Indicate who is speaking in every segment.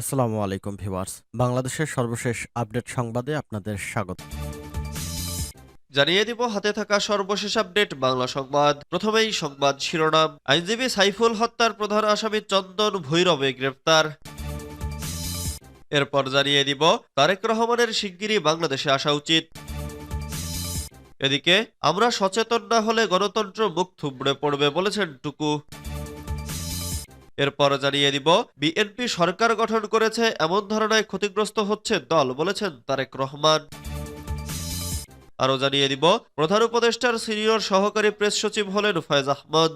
Speaker 1: আসসালামু আলাইকুম ভিউয়ার্স। বাংলাদেশের সর্বশেষ আপডেট সংবাদে আপনাদের স্বাগত।
Speaker 2: জানিয়ে দিব, হাতে থাকা সর্বশেষ আপডেট, বাংলা সংবাদ। প্রথমেই সংবাদ শিরোনাম। আইনজীবী সাইফুল হত্যার প্রধান আসামি চন্দন ভৈরবে গ্রেফতার এরপর জানিয়ে দিব, তারেক রহমানের শিগগিরই বাংলাদেশে আসা উচিত। এদিকে, আমরা সচেতন না হলে গণতন্ত্র মুখ থুবড়ে পড়বে বলেছেন টুকু। এরপর জানিয়ে দিব, বিএনপি সরকার গঠন করেছে এমন ধারণায় ক্ষতিগ্রস্ত হচ্ছে দল, বলেছেন তারেক রহমান। আরও জানিয়ে দিব, প্রধান উপদেষ্টার সিনিয়র সহকারী প্রেস সচিব হলেন ফয়েজ আহমদ।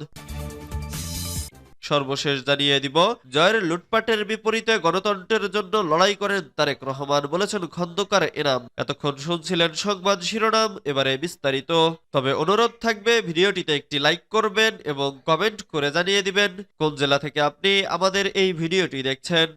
Speaker 2: সর্বশেষ জানিয়ে দিব, জয়ের লুটপাটের বিপরীতে গণতন্ত্রের জন্য লড়াই করেন তারেক রহমান বলেছেন খন্দকার এনাম। এতক্ষণ শুনছিলেন সংবাদ শিরোনাম, এবারে বিস্তারিত। তবে অনুরোধ থাকবে, ভিডিওটিতে একটি লাইক করবেন এবং কমেন্ট করে জানিয়ে দিবেন, কোন জেলা থেকে আপনি আমাদের এই ভিডিওটি দেখছেন।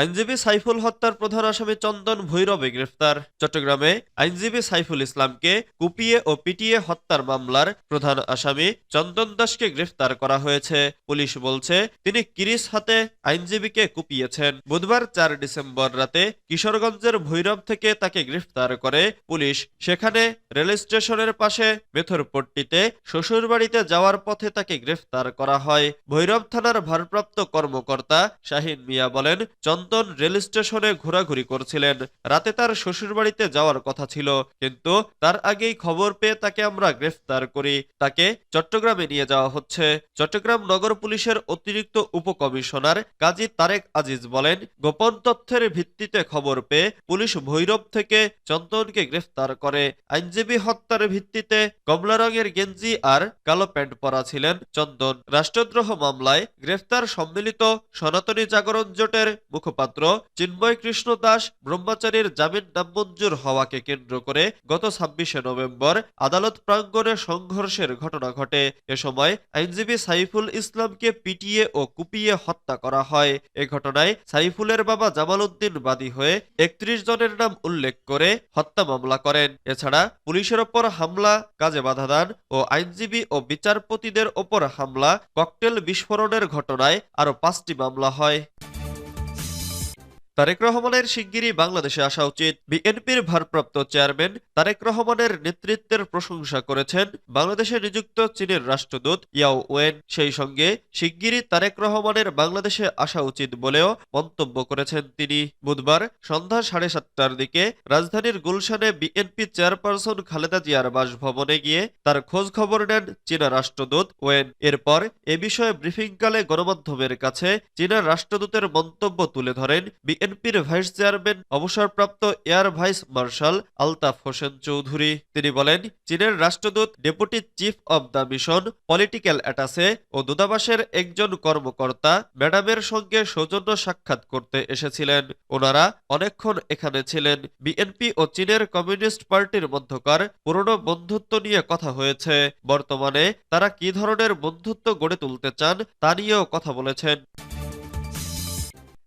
Speaker 2: আইনজীবী সাইফুল হত্যার প্রধান আসামি চন্দন ভৈরবে গ্রেফতার। চট্টগ্রামে আইনজীবী সাইফুল ইসলামকে কুপিয়ে ও পিটিয়ে হত্যার মামলার প্রধান আসামি চন্দন দাসকে গ্রেফতার করা হয়েছে। পুলিশ বলছে, তিনি কিরিস হাতে আইনজীবীকে কুপিয়েছেন। বুধবার চার ডিসেম্বর রাতে কিশোরগঞ্জের ভৈরব থেকে তাকে গ্রেফতার করে পুলিশ। সেখানে রেল স্টেশনের পাশে মেথরপট্টিতে শ্বশুরবাড়িতে যাওয়ার পথে তাকে গ্রেফতার করা হয়। ভৈরব থানার ভারপ্রাপ্ত কর্মকর্তা শাহিন মিয়া বলেন, চন্দন রেল স্টেশনে ঘোরাঘুরি করছিলেন। রাতে তার শ্বশুরবাড়িতে যাওয়ার কথা ছিল, কিন্তু তার আগেই খবর পেয়ে তাকে আমরা গ্রেফতার করি। তাকে চট্টগ্রামে নিয়ে যাওয়া হচ্ছে। চট্টগ্রাম নগর পুলিশের অতিরিক্ত উপকমিশনার কাজী তারেক আজিজ বলেন, গোপন তথ্যের ভিত্তিতে খবর পেয়ে পুলিশ ভৈরব থেকে চন্দনকে গ্রেফতার করে। আইনজীবী হত্যার ভিত্তিতে কমলা রঙের গেঞ্জি আর কালো প্যান্ট পরা ছিলেন চন্দন। রাষ্ট্রদ্রোহ মামলায় গ্রেফতার সম্মিলিত সনাতনী জাগরণ জোটের মুখপাত্র চিন্ময় কৃষ্ণ দাস ব্রহ্মচারীর জামিন নামঞ্জুর হওয়াকে কেন্দ্র করে গত ছাব্বিশে নভেম্বর আদালত প্রাঙ্গণে সংঘর্ষের ঘটনা ঘটে। এ সময় আইনজীবী সাইফুল ইসলামকে পিটিয়ে ও কুপিয়ে হত্যা করা হয়। এ ঘটনায় সাইফুলের বাবা জামাল উদ্দিন বাদী হয়ে একত্রিশ জনের নাম উল্লেখ করে হত্যা মামলা করেন। এছাড়া পুলিশের ওপর হামলা, কাজে বাধা দান ও আইনজীবী ও বিচারপতিদের ওপর হামলা, ককটেল বিস্ফোরণের ঘটনায় আরও পাঁচটি মামলা হয়। তারেক রহমানের শিগগিরই বাংলাদেশে আসা উচিত। বিএনপির ভারপ্রাপ্ত চেয়ারম্যান তারেক রহমানের নেতৃত্বের প্রশংসা করেছেন বাংলাদেশে নিযুক্ত চীনের রাষ্ট্রদূত ইয়াও ওয়েন। সেই সঙ্গে শিগগিরই তারেক রহমানের বাংলাদেশে আসা উচিত বলেও মন্তব্য করেছেন তিনি। বুধবার সন্ধ্যা সাড়ে সাতটার দিকে রাজধানীর গুলশানে বিএনপি চেয়ারপারসন খালেদা জিয়ার বাসভবনে গিয়ে তার খোঁজ খবর নেন চীনা রাষ্ট্রদূত ওয়েন। এরপর এ বিষয়ে ব্রিফিংকালে গণমাধ্যমের কাছে চীনা রাষ্ট্রদূতের মন্তব্য তুলে ধরেন বিএনপির ভাইস চেয়ারম্যান, অবসরপ্রাপ্ত air vice marshal Altaf Hossain Chowdhury. তিনি বলেন, চীনের রাষ্ট্রদূত, deputy chief of the mission, political attache ও দূতাবাসের একজন কর্মকর্তা ম্যাডামের সঙ্গে সৌজন্য সাক্ষাৎ করতে এসেছিলেন। ওনারা অনেকক্ষণ এখানে ছিলেন। বিএনপি ও চীনের কমিউনিস্ট পার্টির মধ্যকার পুরনো বন্ধুত্ব নিয়ে কথা হয়েছে। বর্তমানে তারা কি ধরনের বন্ধুত্ব গড়ে তুলতে চান, তা নিয়েও কথা বলেছেন।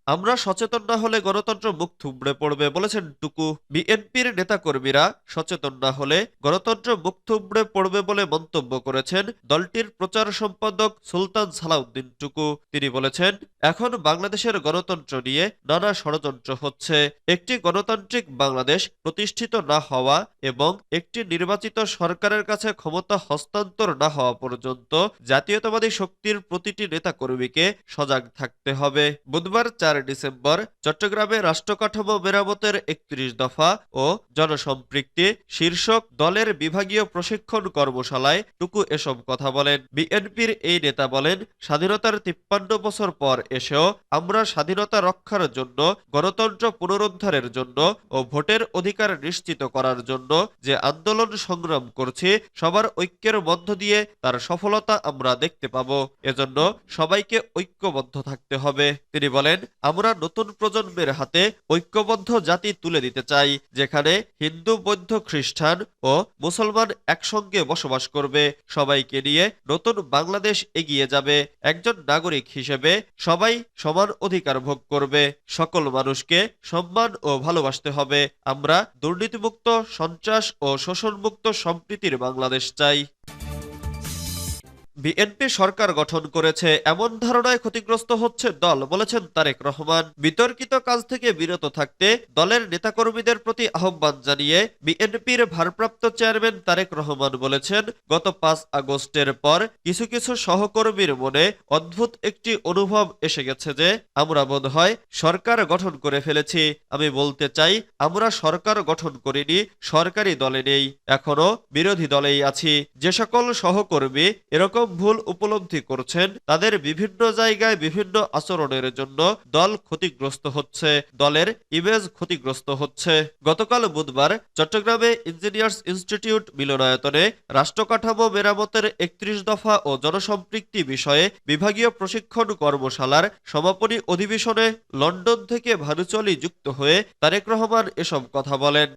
Speaker 2: আমরা সচেতন না হলে গণতন্ত্র মুখ থুবড়ে পড়বে, বলেছেন টুকু। বিএনপির নেতাকর্মীরা সচেতন না হলে গণতন্ত্র মুখ থুবড়ে পড়বে বলে মন্তব্য করেছেন দলটির প্রচার সম্পাদক সুলতান সালাউদ্দিন টুকু। তিনি বলেছেন, এখন বাংলাদেশের গণতন্ত্র নিয়ে নানা ষড়যন্ত্র হচ্ছে। একটি গণতান্ত্রিক বাংলাদেশ প্রতিষ্ঠিত না হওয়া এবং একটি নির্বাচিত সরকারের কাছে ক্ষমতা হস্তান্তর না হওয়া পর্যন্ত জাতীয়তাবাদী শক্তির প্রতিটি নেতাকর্মীকে সজাগ থাকতে হবে। বুধবার চার ডিসেম্বর চট্টগ্রামে রাষ্ট্রকাঠামো মেরামতের একত্রিশ দফা ও জনসম্পৃক্তি শীর্ষক দলের বিভাগীয় প্রশিক্ষণ কর্মশালায় টুকু এসব কথা বলেন। বিএনপির এই নেতা বলেন, স্বাধীনতার তিপ্পান্ন বছর পর এসেও আমরা স্বাধীনতা রক্ষার জন্য, গণতন্ত্র পুনরুদ্ধারের জন্য ও ভোটের অধিকার নিশ্চিত করার জন্য যে আন্দোলন সংগ্রাম করছি, সবার ঐক্যের মধ্য দিয়ে তার সফলতা আমরা দেখতে পাব। এজন্য সবাইকে ঐক্যবদ্ধ থাকতে হবে। তিনি বলেন আমরা নতুন প্রজন্মের হাতে ঐক্যবদ্ধ জাতি তুলে দিতে চাই, যেখানে হিন্দু, বৌদ্ধ, খ্রিস্টান ও মুসলমান একসঙ্গে বসবাস করবে। সবাইকে নিয়ে নতুন বাংলাদেশ এগিয়ে যাবে। একজন নাগরিক হিসেবে সবাই সমান অধিকার ভোগ করবে। সকল মানুষকে সম্মান ও ভালোবাসতে হবে। আমরা দুর্নীতিমুক্ত, সন্ত্রাস ও শোষণমুক্ত সম্প্রীতির বাংলাদেশ চাই। বিএনপি সরকার গঠন করেছে, এমন ধারণায় ক্ষতিগ্রস্ত হচ্ছে দল, বলেছেন তারেক রহমান। বিতর্কিত কাজ থেকে বিরত থাকতে দলের নেতাকর্মীদের প্রতি আহ্বান জানিয়ে বিএনপির ভারপ্রাপ্ত চেয়ারম্যান তারেক রহমান বলেছেন, গত পাঁচ আগস্টের পর কিছু কিছু সহকর্মীর মনে অদ্ভুত একটি অনুভব এসে গেছে যে, আমরা বোধ হয় সরকার গঠন করে ফেলেছি। আমি বলতে চাই, আমরা সরকার গঠন করিনি, সরকারি দলে নেই, এখনও বিরোধী দলেই আছি। যে সকল সহকর্মী এরকম ভুল উপলব্ধি করছেন, তাদের বিভিন্ন জায়গায় বিভিন্ন আচরণের জন্য দল ক্ষতিগ্রস্ত হচ্ছে, দলের ইমেজ ক্ষতিগ্রস্ত হচ্ছে। গতকাল বুধবার চট্টগ্রামে ইঞ্জিনিয়ার্স ইনস্টিটিউট মিলনায়তনে রাষ্ট্রকাঠামো মেরামতের একত্রিশ দফা ও জনসম্পৃক্তি বিষয়ে বিভাগীয় প্রশিক্ষণ কর্মশালার সমাপনী অধিবেশনে লন্ডন থেকে ভানুচলি যুক্ত হয়ে তারেক রহমান এসব কথা বলেন।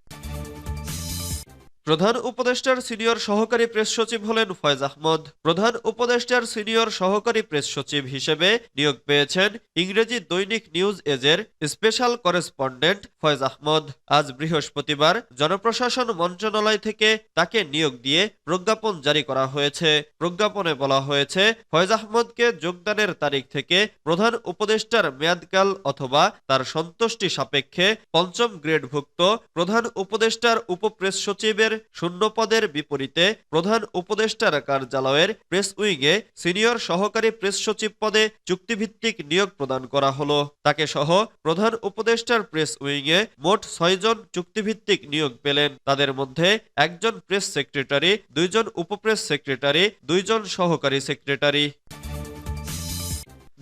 Speaker 2: প্রধান উপদেষ্টার সিনিয়র সহকারী প্রেস সচিব হলেন ফয়েজ আহমদ। প্রধান উপদেষ্টার সিনিয়র সহকারী প্রেস সচিব হিসেবে নিয়োগ পেয়েছেন ইংরেজি দৈনিক নিউজ এজের স্পেশাল করেসপন্ডেন্ট ফয়েজ আহমদ। আজ বৃহস্পতিবার জনপ্রশাসন মন্ত্রণালয় থেকে তাকে নিয়োগ দিয়ে প্রজ্ঞাপন জারি করা হয়েছে। প্রজ্ঞাপনে বলা হয়েছে, ফয়েজ আহমদকে যোগদানের তারিখ থেকে প্রধান উপদেষ্টার মেয়াদকাল অথবা তার সন্তুষ্টি সাপেক্ষে পঞ্চম গ্রেডভুক্ত প্রধান উপদেষ্টার উপপ্রেস সচিবের শূন্য পদের বিপরীতে প্রধান উপদেষ্টার কার্যালয়ের প্রেস উইংয়ে সিনিয়র সহকারী প্রেস সচিব পদে চুক্তিভিত্তিক নিয়োগ প্রদান করা হলো। তাকে সহ প্রধান উপদেষ্টার প্রেস উইংয়ে মোট ছয়জন চুক্তিভিত্তিক নিয়োগ পেলেন। তাদের মধ্যে একজন প্রেস সেক্রেটারি, দুইজন উপপ্রেস সেক্রেটারি, দুইজন সহকারী সেক্রেটারি।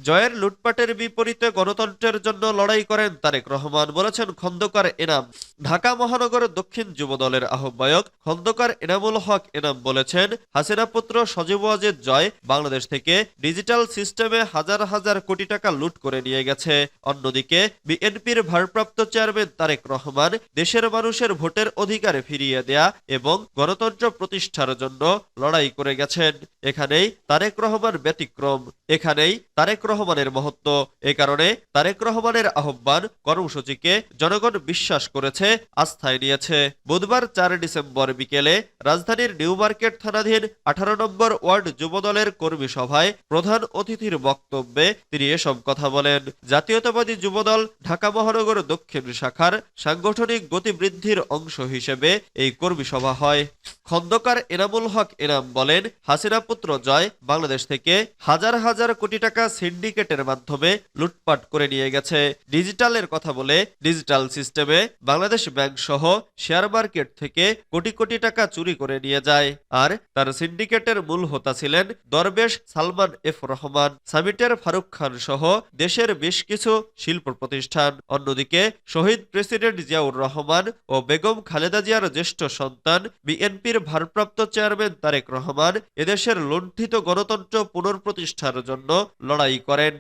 Speaker 2: জয়ের লুটপাটের বিপরীতে গণতন্ত্রের জন্য লড়াই করেন তারেক রহমান বলেছেন খন্দকার এনাম। ঢাকা মহানগর দক্ষিণ যুব দলের আহ্বায়ক খন্দকার এনামুল হক এনাম বলেছেন, হাসিনা পুত্র সজীব জয় বাংলাদেশ থেকে ডিজিটাল সিস্টেমে হাজার হাজার কোটি টাকা লুট করে নিয়ে গেছে। অন্যদিকে বিএনপির ভারপ্রাপ্ত চেয়ারম্যান তারেক রহমান দেশের মানুষের ভোটের অধিকার ফিরিয়ে দেয়া এবং গণতন্ত্র প্রতিষ্ঠার জন্য লড়াই করে গেছেন। এখানেই তারেক রহমান ব্যতিক্রম। এখানেই তারেক রহমানের মহত্ব। এ কারণে তারেক রহমানের আহ্বান কর্মসূচিকে জনগণ বিশ্বাস করেছে, আস্থায় নিয়েছে। বুধবার চার ডিসেম্বর বিকেলে রাজধানীর নিউ মার্কেট থানাধীন আঠারো নম্বর ওয়ার্ড যুবদলের কর্মী সভায় প্রধান অতিথির বক্তব্যে তিনি এসব কথা বলেন। জাতীয়তাবাদী যুবদল ঢাকা মহানগর দক্ষিণ শাখার সাংগঠনিক গতিবৃদ্ধির অংশ হিসেবে এই কর্মী সভা হয়। খন্দকার এনামুল হক এনাম বলেন, হাসিনা পুত্র জয় বাংলাদেশ থেকে হাজার হাজার কোটি টাকা সিন্ডিকেটের মাধ্যমে লুটপাট করে নিয়ে গেছে। ডিজিটালের কথা বলে ডিজিটাল সিস্টেমে বাংলাদেশ ব্যাংক সহ শেয়ার মার্কেট থেকে কোটি কোটি টাকা চুরি করে নিয়ে যায়। আর তার সিন্ডিকেটের মূল হোতা ছিলেন দরবেশ সালমান এফ রহমান। সামিটের ফারুক খান সহ দেশের বেশ কিছু শিল্প প্রতিষ্ঠান। অন্যদিকে শহীদ প্রেসিডেন্ট জিয়াউর রহমান ও বেগম খালেদা জিয়ার জ্যেষ্ঠ সন্তান বিএনপির ভারপ্রাপ্ত চেয়ারম্যান তারেক রহমান এদেশের লুণ্ঠিত গণতন্ত্র পুনঃপ্রতিষ্ঠার জন্য লড়াই করেন